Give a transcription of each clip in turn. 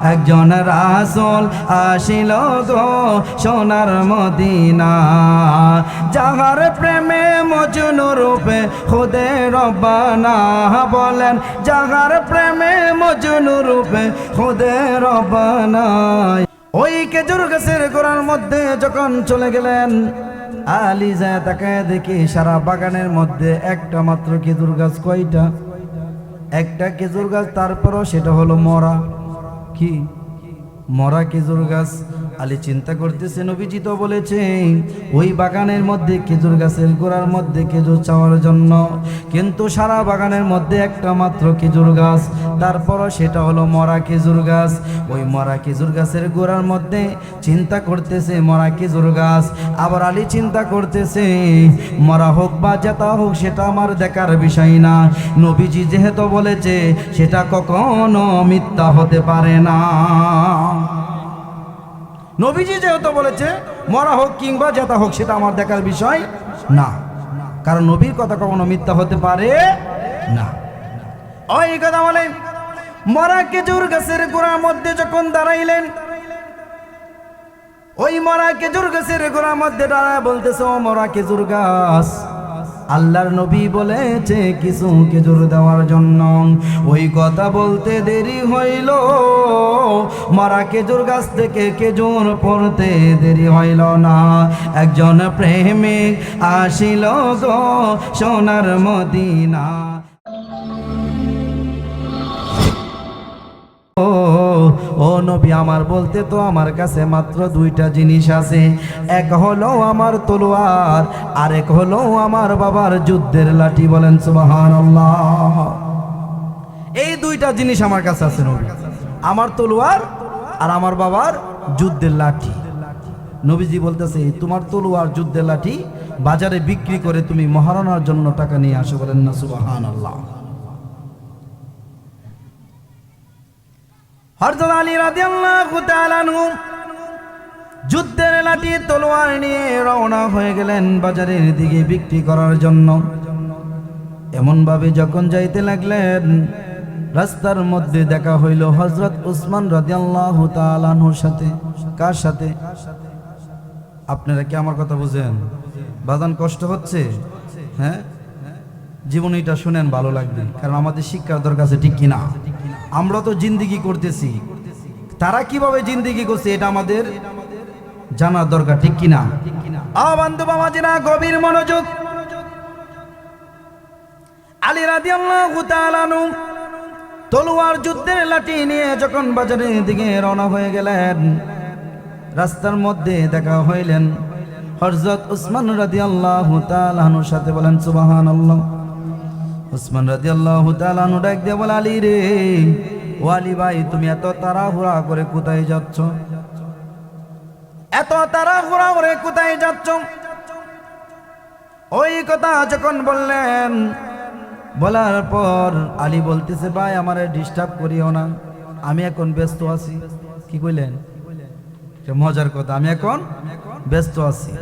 একজন রাসুল আসিল গো সোনার মদিনা, যাহার প্রেমে মজনু রূপে খুদে রব্বানা বলেন, যাহার প্রেমে মজনু রূপে খুদে রব্বানা। ওই খেজুর গাছের গোড়ার মধ্যে যখন চলে গেলেন, আলী যায় তাকে দেখি সারা বাগানের মধ্যে একটা মাত্র খেজুর গাছ কয়টা? একটা খেজুর গাছ, তারপরও সেটা হলো মরা। কি? মরা খেজুর গাছ আলী চিন্তা করতেছে নবীজি তো বলেছে, ওই বাগানের মধ্যে খেজুর গাছের গোড়ার মধ্যে খেজুর চাওয়ার জন্য। কিন্তু সারা বাগানের মধ্যে একটা মাত্র খেজুর গাছ, তারপরও সেটা হলো মরা খেজুর গাছ। ওই মরা খেজুর গাছের গোড়ার মধ্যে চিন্তা করতেছে মরা খেজুর গাছ। আবার আলী চিন্তা করতেছে, মরা হোক বা জেতা হোক, সেটা আমার দেখার বিষয় না। নবীজি যেহেতু বলেছে, সেটা কখনো মিথ্যা হতে পারে না। নবীজি যেহেতু বলেছে, মরা হোক কিংবা জেতা হোক, সেটা আমার দেখার বিষয় না। কারণ নবীর কথা কখনো মিথ্যা হতে পারে না। ওই কথা বলে। মরা খেজুর গাছের গোড়ার মধ্যে যখন দাঁড়াইলেন, ওই মরা খেজুর গাছের গোড়ার মধ্যে দাঁড়ায় বলতেছে মরা খেজুর গাছ আল্লাহর নবী বলেছে কিছু খেজুর দেওয়ার জন্য। ওই কথা বলতে দেরি হইল। মারা খেজুর গাছ থেকে খেজুর পড়তে দেরি হইল না। একজন প্রেমিক আসিল গো সোনার মদিনা। ও নবী, আমার বলতে তো আমার কাছে মাত্র দুইটা জিনিস আছে। এক হলো আমার তলোয়ার, আরেক হলো আমার বাবার যুদ্ধের লাঠি, বলেন সুবাহান এই দুইটা জিনিস আমার কাছে আছে নবী। আমার তলোয়ার আর আমার বাবার যুদ্ধের লাঠি। নবীজি বলতেছে, তোমার তলোয়ার, যুদ্ধের লাঠি বাজারে বিক্রি করে তুমি মহারণার জন্য টাকা নিয়ে আসো, বলেন না সুবাহান আল্লাহ হরজত আলী তাআলা আনহু যুদ্ধের লাঠি, তলোয়ার নিয়ে রওনা হয়ে গেলেন বাজারের দিকে বিক্রি করার জন্য। এমন ভাবে যখন যাইতে লাগলেন, রাস্তার মধ্যে দেখা হইল হজরত উসমান রাদিয়াল্লাহু তাআলা আনহুর সাথে। কার সাথে? আপনারা কি আমার কথা বুঝেন? বাজান কষ্ট হচ্ছে? হ্যাঁ? জীবনীটা শুনেন, ভালো লাগবে। কারণ আমাদের শিক্ষার দরকার আছে ঠিক কিনা? আমরা তো জিন্দিগি করতেছি। তারা কীভাবে জিন্দিগি করছে এটা আমাদের জানার দরকার, ঠিক কিনা আ বন্ধু বাবাজিরা গভীর মনোযোগ। আলী তাআলা আনহু তলোয়ার যুদ্ধের লাঠি নিয়ে যখন বাজারের দিকে রওনা হয়ে গেলেন, রাস্তার মধ্যে দেখা হইলেন হযরত উসমান তাআলা আনহুর সাথে বলেন, সুবহানাল্লাহ। উসমান রাদিয়াল্লাহু তাআলা আনহু ডাক দিয়ে বলে, আলী রে, ও আলী ভাই, তুমি এত তাড়াহুড়া করে কোথায় যাচ্ছ? এত তাড়াহুড়া করে কোথায় যাচ্ছ? ওই কথা যখন বললেন, বলার পর আলী বলতেছে, ভাই, আমারে ডিস্টার্ব করিও না, আমি এখন ব্যস্ত আছি। কি কইলেন? মজার কথা, আমি এখন ব্যস্ত আছি।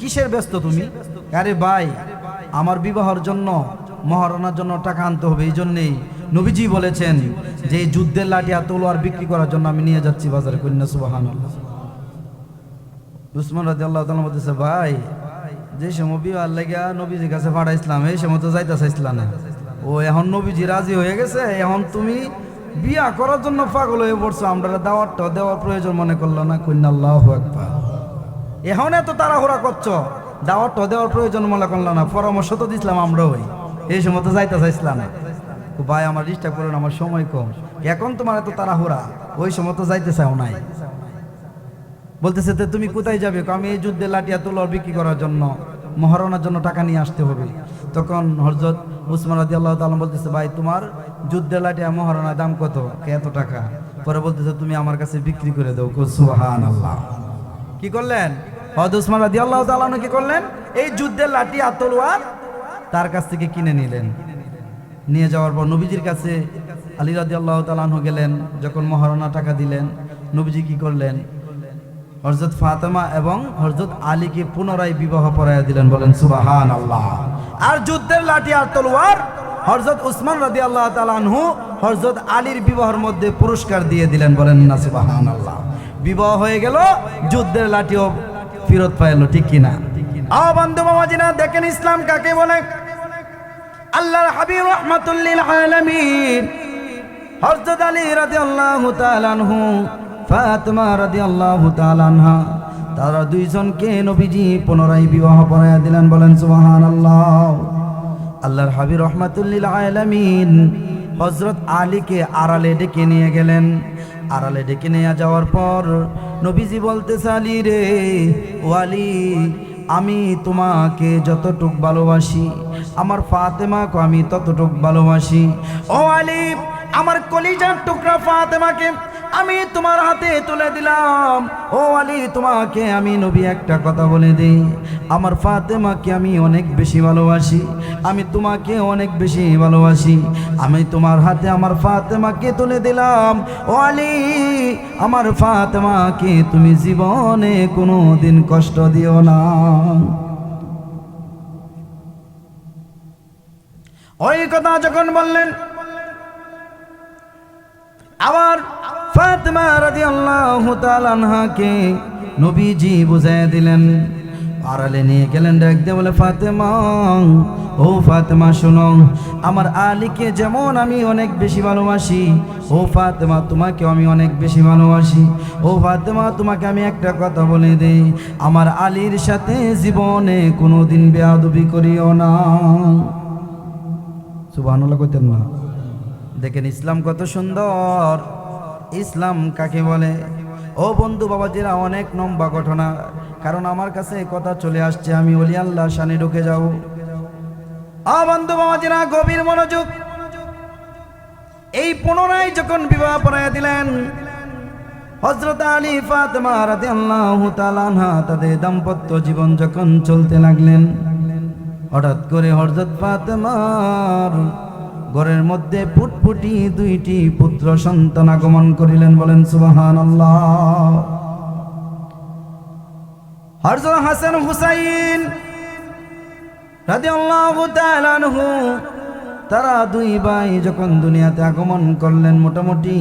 কিসের ব্যস্ত তুমি? আরে ভাই, আমার বিবাহর জন্য মহারণার জন্য টাকা আনতে হবে, এই জন্যেই নবীজি বলেছেন যে এই যুদ্ধের লাঠি আর তলোয়ার বিক্রি করার জন্য আমি নিয়ে যাচ্ছি বাজারে, কন্যা সুবাহান উসমান রাজি আল্লাহ তালা বলতেছে, ভাই, যে সময় বিবাহ লেগা নবীজির কাছে পাঠাইছিলাম এই সময় তো যাইতে চাইছিলাম না। ও, এখন নবীজি রাজি হয়ে গেছে, এখন তুমি বিয়া করার জন্য পাগল হয়ে পড়ছো, আমরা দাওয়াতটা দেওয়ার প্রয়োজন মনে করল না, কন্যা আল্লাহ একবার এখন এত তাড়াহুড়া করছ দাওয়াতটা দেওয়ার প্রয়োজন মনে করল না, পরামর্শ তো দিছিলাম আমরা ওই এই সময় তো যাইতে চাইছিলাম। ভাই, আমার ডিস্টার্ব করেন আমার সময় কম। এখন তোমার এত তাড়াহুড়া, ওই সময় তো যাইতে চাও নাই। বলতেছে তো তুমি কোথায় যাবে? আমি এই যুদ্ধে লাঠিয়া তোলার বিক্রি করার জন্য, মহারণার জন্য টাকা নিয়ে আসতে হবে। তখন হরজত উসমান রাজি আল্লাহ তালম বলতেছে, ভাই, তোমার যুদ্ধের লাঠিয়া মহারণার দাম কত? এত টাকা। পরে বলতেছে, তুমি আমার কাছে বিক্রি করে দাও। সুহান আল্লাহ কি করলেন? হদ উসমান রাজি আল্লাহ তালন কি করলেন? এই যুদ্ধের লাঠি আর তলোয়ার তার কাছ থেকে কিনে নিলেন। নিয়ে যাওয়ার পর নবীজির কাছে আলী রাজি আল্লাহ তালানহু গেলেন, যখন মহারণা টাকা দিলেন, নবীজি কি করলেন? হরজত ফাতেমা এবং হরজত আলীকে পুনরায় বিবাহ পড়াইয়া দিলেন, বলেন সুবাহান আল্লাহ আর যুদ্ধের লাঠি আর তলোয়ার হরজত উসমান রাদি আল্লাহ তালানহু হরজত আলীর বিবাহের মধ্যে পুরস্কার দিয়ে দিলেন, বলেন, না সুবাহান আল্লাহ বিবাহ হয়ে গেল, যুদ্ধের লাঠিও ফিরত পাইলো, ঠিক কিনা? আ বন্ধু দেখেন ইসলাম কাকে বলে? আল্লাহর হাবিব রহমাতুল্লিল আলামিন। হযরত আলী রাদিয়াল্লাহু তাআলা আনহু, ফাতিমা রাদিয়াল্লাহু তাআলা আনহা, তারা দুইজনকে নবীজি পুনরায় বিবাহ পড়াইয়া দিলেন, বলেন, সুবহানাল্লাহ। আল্লাহর হাবিব রহমাতুল্লিল আলামিন হযরত আলীকে আড়ালে ডেকে নিয়ে গেলেন। আড়ালে ডেকে নিয়ে যাওয়ার পর নবীজি বলতে আলী রে, ও আলী আমি তোমাকে যতটুক ভালোবাসি, আমার ফাতেমাকে আমি ততটুক ভালোবাসি। ও আলিফ, আমার কলিজার টুকরা ফাতেমাকে আমি তোমার হাতে তুলে দিলাম। ও আলী তোমাকে আমি নবী একটা কথা বলে দিই। আমার ফাতেমাকে আমি অনেক বেশি ভালোবাসি, আমি তোমাকে অনেক বেশি ভালোবাসি। আমি তোমার হাতে আমার ফাতেমাকে তুলে দিলাম। ও আলী, আমার ফাতেমাকে তুমি জীবনে কোনো দিন কষ্ট দিও না। ওই কথা যখন বললেন, আবার ফাতেমা রাদিয়াল্লাহু তাআলা আনহাকে নবীজি বুঝায় দিলেন আড়ালে নিয়ে গেলেন ডাক দিয়ে বলে, ফাতেমা, ও ফাতেমা, শোনো, আমার আলীকে যেমন আমি অনেক বেশি ভালোবাসি, ও ফাতেমা তোমাকে আমি অনেক বেশি ভালোবাসি, ও ফাতেমা, তোমাকে আমি একটা কথা বলে দিই, আমার আলীর সাথে জীবনে কোনোদিন বেয়াদবি করিও না। সুবহানাল্লাহ কইতেন না। দেখেন ইসলাম কত সুন্দর। ইসলাম কাকে বলে? ও বন্ধু বাবাজিরা, অনেক লম্বা ঘটনা। কারণ আমার কাছে কথা চলে আসছে, আমি অলি আল্লাহ শানে ঢুকে যাব। আ বন্ধু বাবাজিরা, গভীর মনোযোগ। এই পুনরায় যখন বিবাহ পড়াইয়া দিলেন হজরত আলী ফাতেমা তাআলা আনহা তাদের দাম্পত্য জীবন যখন চলতে লাগলেন, হঠাৎ করে হজরত ফাতেমার ঘরের মধ্যে ফুটফুটি দুইটি পুত্র সন্তান আগমন করিলেন বলেন সুবাহান আল্লাহ হরজত হাসান হুসাইন আনহু, তারা দুই ভাই যখন দুনিয়াতে আগমন করলেন মোটামুটি,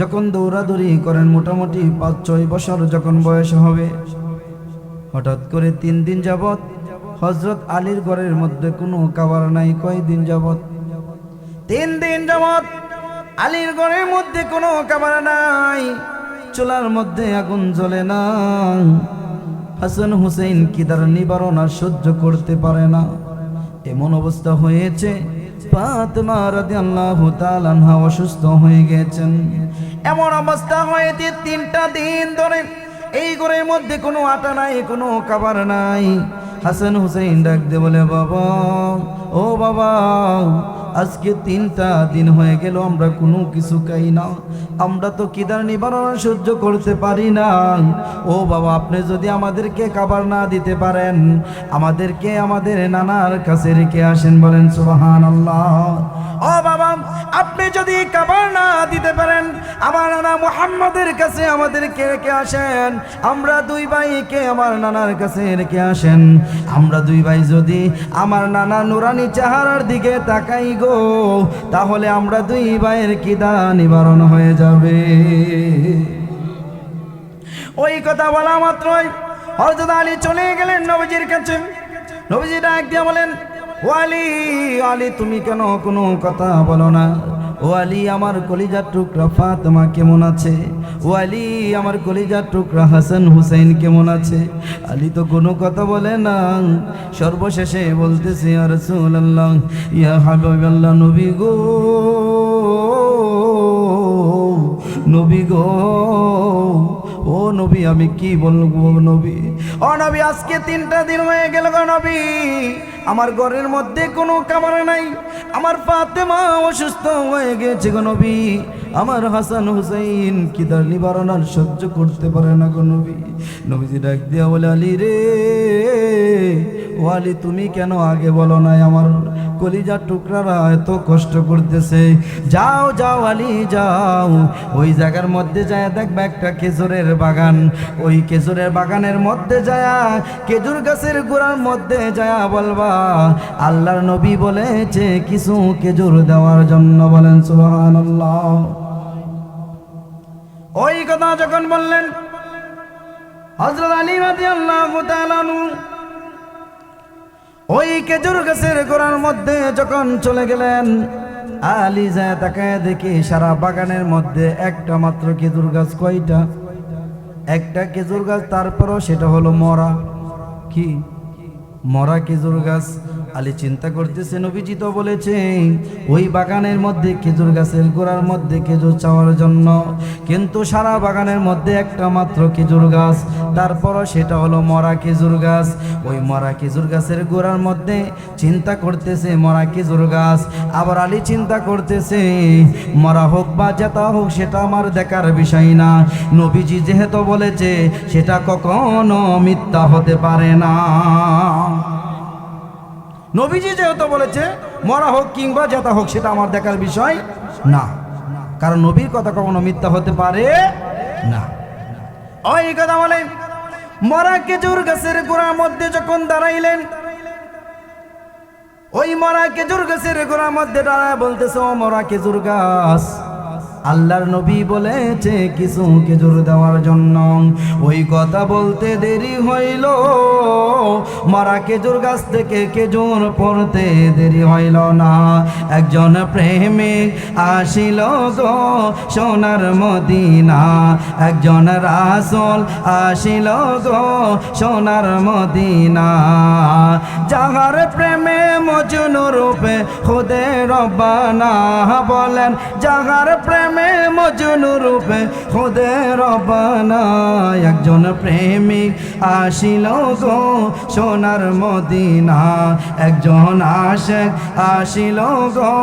যখন দৌড়াদৌড়ি করেন মোটামুটি পাঁচ ছয় বছর যখন বয়স হবে, হঠাৎ করে তিন দিন যাবৎ হজরত আলীর ঘরের মধ্যে কোনো খাবার নাই, কয়দিন যাবৎ? তিন দিন যাবত আলীর ঘরের মধ্যে কোনো খাবার নাই, চুলার মধ্যে আগুন জ্বলে না। হাসান হুসেন কি তার নিবারণ আর সহ্য করতে পারে না? এমন অবস্থা হয়েছে। ফাতেমা রাদিয়াল্লাহু তাআলা অসুস্থ হয়ে গেছেন। এমন অবস্থা হয়েছে তিনটা দিন ধরে। এই ঘরের মধ্যে কোনো আটা নাই, কোনো খাবার নাই। হাসান হুসেন ডাক দে বলে, বাবা, ও বাবা আজকে তিনটা দিন হয়ে গেল, আমরা কোনো কিছু খাই না। আমরা তো কিদার নিবারণ সহ্য করতে পারি না। ও বাবা, আপনি যদি আমাদেরকে খাবার না দিতে পারেন, আমাদেরকে আমাদের নানার কাছে রেখে আসেন বলেন সুবাহান আল্লাহ ও বাবা, আপনি যদি খাবার না দিতে পারেন, আমার নানা মুহাম্মাদের কাছে আমাদেরকে রেখে আসেন। আমরা দুই ভাইকে আমার নানার কাছে রেখে আসেন। আমরা দুই ভাই যদি আমার নানা নুরানি চেহারার দিকে তাকাই গো তাহলে আমরা দুই ভাইয়ের কিদা নিবারণ হয়ে যাবে? ওই কথা বলা মাত্রই হরজদ আলী চলে গেলেন নবজির কাছে। নবজিটা একদিন বলেন, ওয়ালি, আলী, তুমি কেন কোনো কথা বলো না? ও আলী, আমার কলিজার টুকরা ফাতেমা কেমন আছে? ও আলী, আমার কলিজার টুকরা হাসান হুসাইন কেমন আছে? আলী তো কোনো কথা বলে না। সর্বশেষে বলতেছে আর রাসূলুল্লাহ, ইয়া হাবিবাল্লাহ, নবী গো নবী গো, ও নবী, আমি কি বলব নবী? ও নবী, আজকে তিনটা দিন হয়ে গেল নবী। আমার ঘরের মধ্যে কোনো খাবার নাই। আমার ফাতেমা অসুস্থ হয়ে গেছে গো নবী। আমার হাসান হুসাইন কি তার নিবারণ আর সহ্য করতে পারে না গো নবী। নবীজি ডাক দিয়া বলে, আলী রে, ও আলী, তুমি কেন আগে বলো নাই আমার? কলিজার টুকরারা এত কষ্ট করতেছে। যাও যাও আলী, যাও। ওই জায়গার মধ্যে যায়, দেখবে একটা খেজুরের বাগান। ওই খেজুরের বাগানের মধ্যে যায়, খেজুর গাছের গোড়ার মধ্যে যায় বলবা, আল্লাহর নবী বলেছে কিছু খেজুর দেওয়ার জন্য বলেন, সুবহানাল্লাহ। ওই কথা যখন বললেন হজরত আলী তাআলা ওই খেজুর গাছের গোড়ার মধ্যে যখন চলে গেলেন, আলী যায় তাকায় দেখি সারা বাগানের মধ্যে একটা মাত্র খেজুর গাছ কয়টা? একটা খেজুর গাছ তারপরও সেটা হলো মরা। কি? মরা খেজুর গাছ। আলী চিন্তা করতেছে, নবীজি তো বলেছে, ওই বাগানের মধ্যে খেজুর গাছের গোড়ার মধ্যে খেজুর চাওয়ার জন্য। কিন্তু সারা বাগানের মধ্যে একটা মাত্র খেজুর গাছ, তারপরও সেটা হলো মরা খেজুর গাছ। ওই মরা খেজুর গাছের গোড়ার মধ্যে চিন্তা করতেছে, মরা খেজুর গাছ। আবার আলী চিন্তা করতেছে, মরা হোক বা জেতা হোক, সেটা আমার দেখার বিষয় না। নবীজি যেহেতু বলেছে, সেটা কখনো মিথ্যা হতে পারে না। নবীজি যেহেতু বলেছে, মরা হোক কিংবা জেতা হোক, সেটা আমার দেখার বিষয় না। কারণ নবীর কথা কখনো মিথ্যা হতে পারে না। ওই কথা বলে মরা খেজুর গাছের গোড়ার মধ্যে যখন দাঁড়াইলেন, ওই মরা খেজুর গাছের গোড়ার মধ্যে দাঁড়ায় বলতেছে, ও মরা খেজুর গাছ আল্লাহর নবী বলেছে কিছু খেজুর দেওয়ার জন্য। ওই কথা বলতে দেরি হইল। মারা খেজুর গাছ থেকে খেজুর পড়তে দেরি হইল না। একজন প্রেমিক আসিল গো সোনার মদিনা। একজন রাসল আসিল গো সোনার মদিনা। যাহার প্রেমে মজনু রূপে খুদে রব্বানা বলেন, যাহার প্রেমে মজনু রূপে খুদে রব্বানা একজন প্রেমিক আসিল গো সোনার মদিনা। একজন আশেক আসিল গো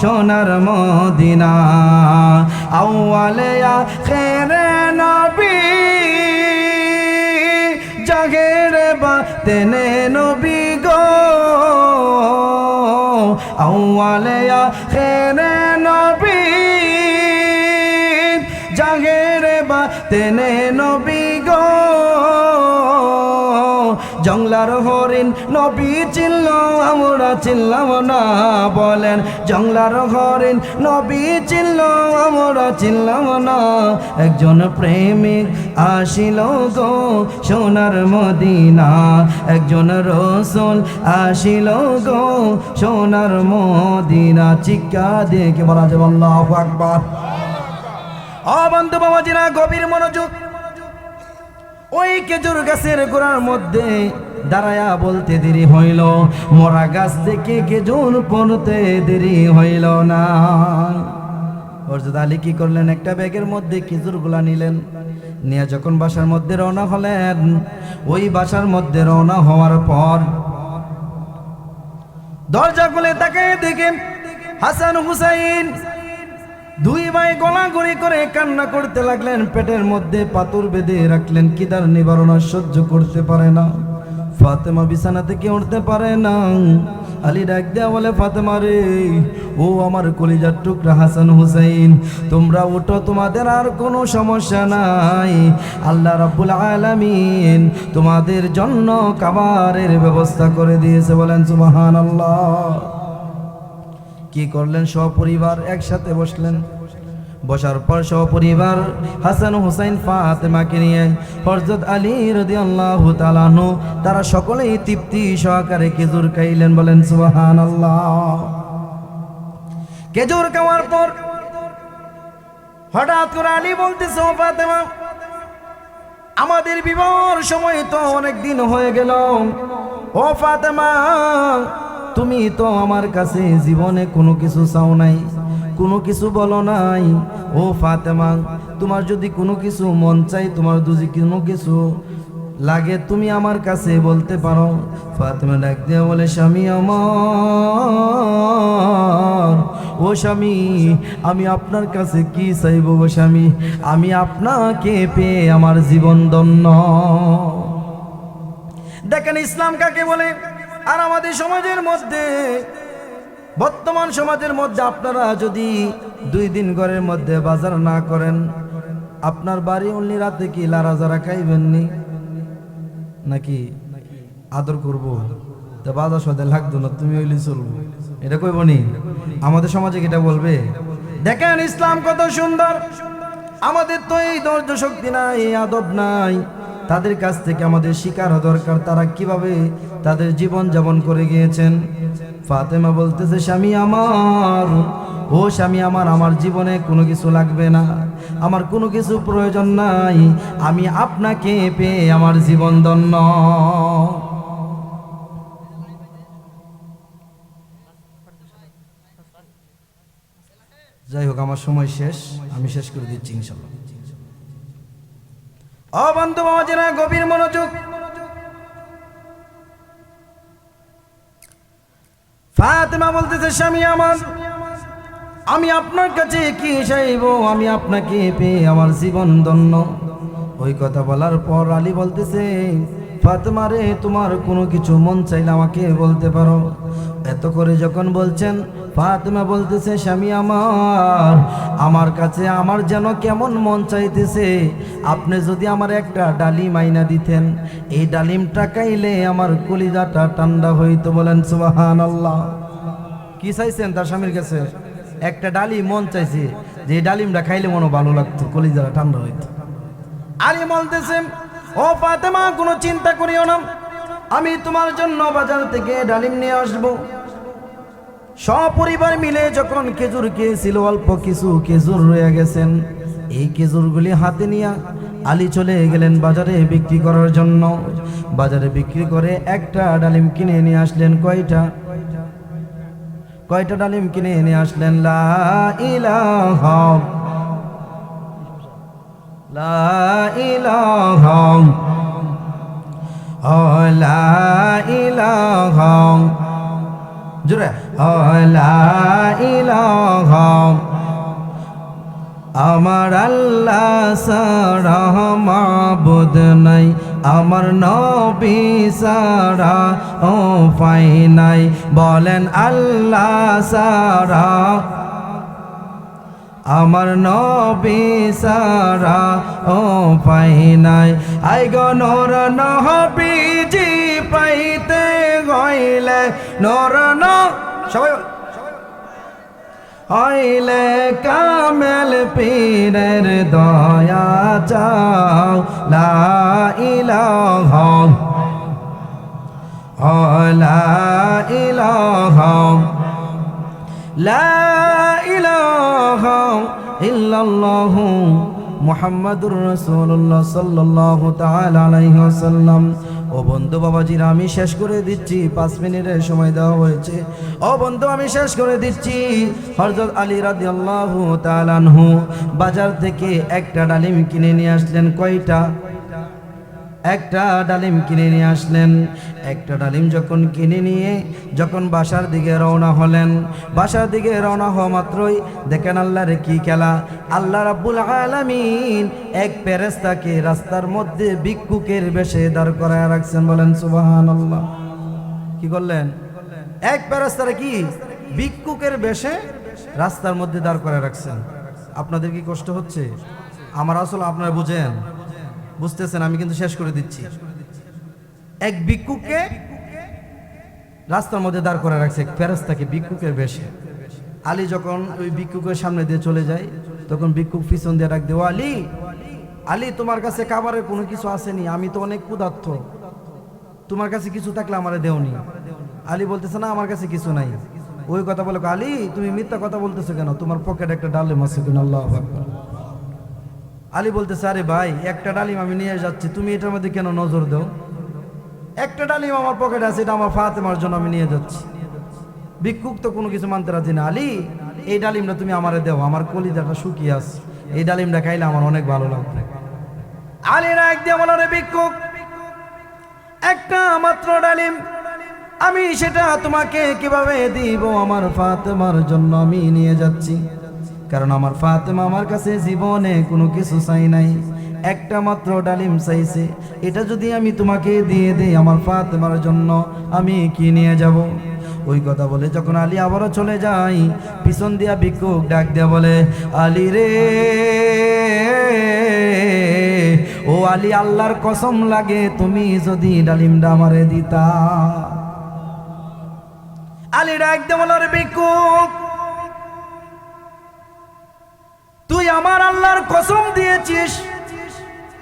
সোনার মদিনা। আউয়ালেয়া খেরে নবী, জাগের বা তেনে নবী গো। আউয়ালেয়া খেরে নবী জাগের বা, তেনে নবী গো। জংলার হরিণ নবী চিল্ল আমরা চিল্লাম না বলেন। জংলার হরিণ নবী চিল্ল আমরা চিল্লাম না। একজন প্রেমিক আসিল গো সোনার মদিনা। একজন রসুল আসিল গো সোনার মদিনা। চিকা দিয়ে বলা যাবে? আল্লাহ আকবার। অবন্ধু বাবাজিরা গভীর মনোযোগ। ওই খেজুর গাছের গোড়ার মধ্যে দাঁড়ায়া বলতে দেরি হইল। মরা গাছ থেকে খেজুর পড়তে দেরি হইল না। হরজত আলী কি করলেন? একটা ব্যাগের মধ্যে খেজুরগুলা নিলেন। নিয়ে যখন বাসার মধ্যে রওনা হলেন, ওই বাসার মধ্যে রওনা হওয়ার পর দরজা খুলে তাকে দেখে হাসান হুসাইন দুই ভাই গলাগড়ি করে কান্না করতে লাগলেন, পেটের মধ্যে পাথর বেঁধে রাখলেন, কিদার নিবারণ সহ্য করতে পারে না। ফাতেমা বিছানা থেকে উঠতে পারে না? আলী ডাক দেয়া বলে, ফাতেমা রে, ও আমার কলিজার টুকরা হাসান হুসাইন, তোমরা উঠো, তোমাদের আর কোনো সমস্যা নাই। আল্লাহ রাব্বুল আলামিন তোমাদের জন্য খাবারের ব্যবস্থা করে দিয়েছে। বলেন, সুবহানাল্লাহ। কি করলেন? সপরিবার একসাথে বসলেন। বসার পর সপরিবার হাসান হুসাইন ফাতেমাকে নিয়ে হরজত আলী রদি আল্লাহ তালানু তারা সকলেই তৃপ্তি সহকারে খেজুর খাইলেন, বলেন সুবাহান আল্লাহ খেজুর খাওয়ার পর হঠাৎ করে আলী বলতেছে ফাতেমা, আমাদের বিবাহর সময় তো অনেক দিন হয়ে গেল। ও ফাতেমা তুমি তো আমার কাছে জীবনে কোনো কিছু চাও নাই, কোনো কিছু বলো নাই। ও ফাতেমা, তোমার যদি কোনো কিছু মন চাই তোমার যদি কোনো কিছু লাগে, তুমি আমার কাছে বলতে পারো। ফাতেমা ডাক দিয়ে বলে, স্বামী আমার, ও স্বামী, আমি আপনার কাছে কি চাইব গো স্বামী? আমি আপনাকে পেয়ে আমার জীবন দন্য দেখেন ইসলাম কাকে বলে? আর আমাদের সমাজের মধ্যে, বর্তমান সমাজের মধ্যে আপনারা যদি দুই দিন ঘরের মধ্যে বাজার না করেন, আপনার বাড়ি অনলি রাতে কি লারা যারা খাইবেননি নাকি আদর করব? তা বাজার সদে লাগতো না, তুমি হইলে চলবো। এটা কইব নি? আমাদের সমাজে এটা বলবে? দেখেন ইসলাম কত সুন্দর। আমাদের তো এই ধৈর্য শক্তি নাই, আদব নাই। তাদের কাছ থেকে আমাদের শিকার হওয়া দরকার। তারা কীভাবে তাদের জীবন যাপন করে গিয়েছেন? ফাতেমা বলতেছে, স্বামী আমার, ও স্বামী আমার আমার জীবনে কোনো কিছু লাগবে না। আমার কোনো কিছু প্রয়োজন নাই। আমি আপনাকে পেয়ে আমার জীবন ধন্য। যাই হোক, আমার সময় শেষ। আমি শেষ করে দিচ্ছি, ইনশাল্লাহ। ও বন্ধু বাবাজিরা গভীর মনোযোগ। ফাতেমা বলতেছে, স্বামী আমার, আমি আপনার কাছে কি চাইব? আমি আপনাকে পেয়ে আমার জীবন ধন্য। ওই কথা বলার পর আলী বলতেছে, ফাতেমা রে, তোমার কোনো কিছু মন চাইলে আমাকে বলতে পারো। এত করে যখন বলছেন ফাতেমা বলতেছে, স্বামী আমার আমার কাছে আমার যেন কেমন মন চাইতেছে, আপনি যদি আমার একটা ডালিম আইনা দিতেন, এই ডালিমটা খাইলে আমার কলিজাটা ঠান্ডা হইতো বলেন সুবাহান আল্লাহ কি চাইছেন তার স্বামীর কাছে? একটা ডালিম মন চাইছে, যে ডালিমটা খাইলে মনে ভালো লাগতো, কলিজাটা ঠান্ডা হইতো। আলী বলতেছে, ও ফাতেমা, কোনো চিন্তা করিও না, আমি তোমার জন্য বাজার থেকে ডালিম নিয়ে আসব। সপরিবার মিলে যখন খেজুর খেয়েছিল, অল্প কিছু খেজুর রয়ে গেছেন। এই খেজুরগুলি হাতে নিয়ে আলী চলে গেলেন বাজারে বিক্রি করার জন্য। বাজারে বিক্রি করে একটা ডালিম কিনে নিয়ে আসলেন কয়টা? কয়টা ডালিম কিনে নিয়ে আসলেন? লা ইলাহা লা ইলাহা ও লা ইলাহা জোরে। আমার আল্লাহ সারা মাবুদ নাই, আমার নবী সারা ও পাই নাই। বলেন আল্লাহ সারা আমার নবী সারা ও পাই নাই। আই গনর নহবিজি পাইতে গইলে হইলে কামেল পীরের দয়া চাও। লা ইলাহা। লা ইলাহা। লা ইলাহা ইল্লাল্লাহু মুহাম্মাদুর রাসূলুল্লাহ ও বন্ধু বাবাজিরা, আমি শেষ করে দিচ্ছি। পাঁচ মিনিটের সময় দেওয়া হয়েছে। ও বন্ধু, আমি শেষ করে দিচ্ছি। হরজত আলী রাজি আল্লাহ বাজার থেকে একটা ডালিম কিনে নিয়ে আসলেন। কয়টা? একটা ডালিম কিনে নিয়ে আসলেন। একটা ডালিম যখন কিনে নিয়ে যখন বাসার দিকে রওনা হলেন, বাসার দিকে রওনা হওয়া মাত্রই দেখেন আল্লাহরে কি খেলা। আল্লাহ রাব্বুল আলামিন এক পেরেস্তাকে রাস্তার মধ্যে ভিক্ষুকের বেশে দাঁড় করায় রাখছেন, বলেন সুবহানাল্লাহ। কি করলেন? এক পেরেস্তারে কি? ভিক্ষুকের বেশে রাস্তার মধ্যে দাঁড় করায় রাখছেন। আপনাদের কি কষ্ট হচ্ছে? আমার আসলে আপনারা বুঝেন। বুঝতেছেন, আমি কিন্তু শেষ করে দিচ্ছি। এক ভিক্ষুককে রাস্তার মধ্যে দাঁড় করে রাখছে, এক ফেরস্তাকে ভিক্ষুকের বেশে। আলী যখন ওই ভিক্ষুকের সামনে দিয়ে চলে যায়, তখন ভিক্ষুক পিছন দিয়ে রাখ দেওয়া আলী আলী, তোমার কাছে খাবারের কোনো কিছু আসেনি, আমি তো অনেক ক্ষুধার্থ তোমার কাছে কিছু থাকলে আমারে দেওনি। আলী বলতেছে, না, আমার কাছে কিছু নাই। ওই কথা বলে, আলী, তুমি মিথ্যা কথা বলতেছো কেন? তোমার পকেটে একটা ডালে মাসে কিনা? আল্লাহ। আলী বলতেছে, আরে ভাই, একটা ডালিম আমি নিয়ে যাচ্ছি, তুমি এটার মধ্যে কেন নজর দাও? একটা ডালিম আমার পকেটে আছে, এটা আমার ফাতেমার জন্য আমি নিয়ে যাচ্ছি। ভিক্ষুক তো কোনো কিছু মানতে রাজি না। আলী, এই ডালিমটা তুমি আমারে দেও, আমার কলিজাটা শুকিয়ে আছে। এই ডালিমটা খাইলে আমার অনেক ভালো লাগবে। আলী রাখ দিয়ে বলো রে ভিক্ষুক, একটা মাত্র ডালিম আমি সেটা তোমাকে কীভাবে দিব? আমার ফাতেমার জন্য আমি নিয়ে যাচ্ছি। কারণ আমার ফাতেমা আমার কাছে জীবনে কোনো কিছু চাই নাই। একটা মাত্র ডালিম চাইছে। এটা যদি আমি তোমাকে দিয়ে দেই আমার ফাতেমার জন্য, আমি কি নিয়ে যাব? ওই কথা বলে যখন আলী আবারও চলে যাই পিছন দিয়া ভিক্ষুক ডাক দিয়া বলে, আলী রে, ও আলী, আল্লাহর কসম লাগে তুমি যদি ডালিমটা আমারে দিতা। আলী ডাক দিয়ে বলে রে ভিক্ষুক তুই আমার আল্লাহর কসম দিয়েছিস।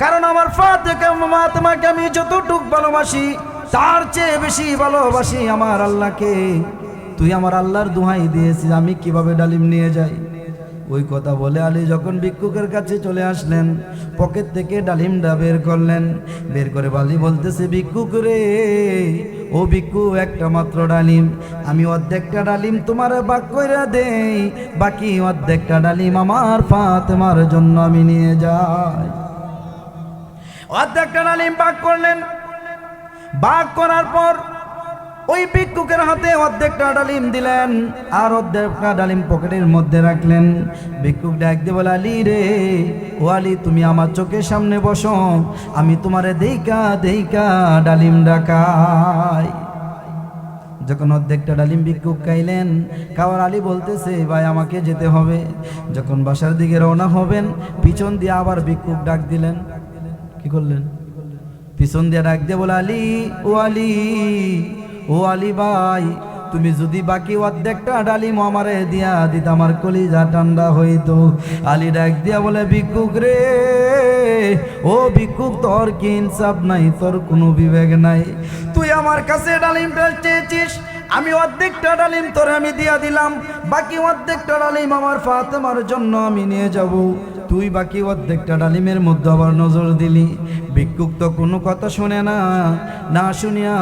কারণ আমার ফাতেকে মা তোমাকে আমি যতটুক ভালোবাসি, তার চেয়ে বেশি ভালোবাসি আমার আল্লাহকে। তুই আমার আল্লাহর দুহাই দিয়েছিস, আমি কীভাবে ডালিম নিয়ে যাই? ওই কথা বলে আলী যখন ভিক্ষুকের কাছে চলে আসলেন, পকেট থেকে ডালিমটা বের করলেন। বের করে বালি বলতেছে, ভিক্ষুক রে, ও ভিক্ষু, একটা মাত্র ডালিম। আমি অর্ধেকটা ডালিম তোমার বাক কইরা দেই, বাকি অর্ধেকটা ডালিম আমার ফাতেমার জন্য আমি নিয়ে যাই। অর্ধেকটা ডালিম বাক করলেন। বাক করার পর ওই ভিক্ষুকের হাতে অর্ধেকটা ডালিম দিলেন আর অর্ধেকটা ডালিম পকেটের মধ্যে রাখলেন। ভিক্ষুক ডাক দিয়ে বলে, আলী রে, ও আলী, তুমি আমার চোখের সামনে বসো, আমি তোমারে দেইকা দেইকা ডালিম ডাকাই। যখন অর্ধেকটা ডালিম ভিক্ষুক খাইলেন, খাওয়ার আলী বলতেছে, ভাই, আমাকে যেতে হবে। যখন বাসার দিকে রওনা হবেন, পিছন দিয়ে আবার ভিক্ষুক ডাক দিলেন। কি করলেন? পিছন দিয়ে ডাক দিয়ে বলে, আলী, ও আলী ও আলী ভাই, তুমি যদি বাকি অর্ধেকটা ডালিম আমারে দিয়া দিত, আমার কলিজা ঠান্ডা হইতো। আলী ডাক দিয়া বলে, ভিক্ষুক রে, ও ভিক্ষুক, তোর কি ইনসাফ নাই, তোর কোনো বিবেক নাই। তুই আমার কাছে ডালিম চেয়েছিস, আমি অর্ধেকটা ডালিম তোর আমি দিয়া দিলাম, বাকি অর্ধেকটা ডালিম আমার ফাতেমার জন্য আমি নিয়ে যাব। তুই বাকি অর্ধেকটা ডালিমের মধ্যে আবার নজর দিলি। ভিক্ষুক তো কোনো কথা শুনে না না শুনিয়া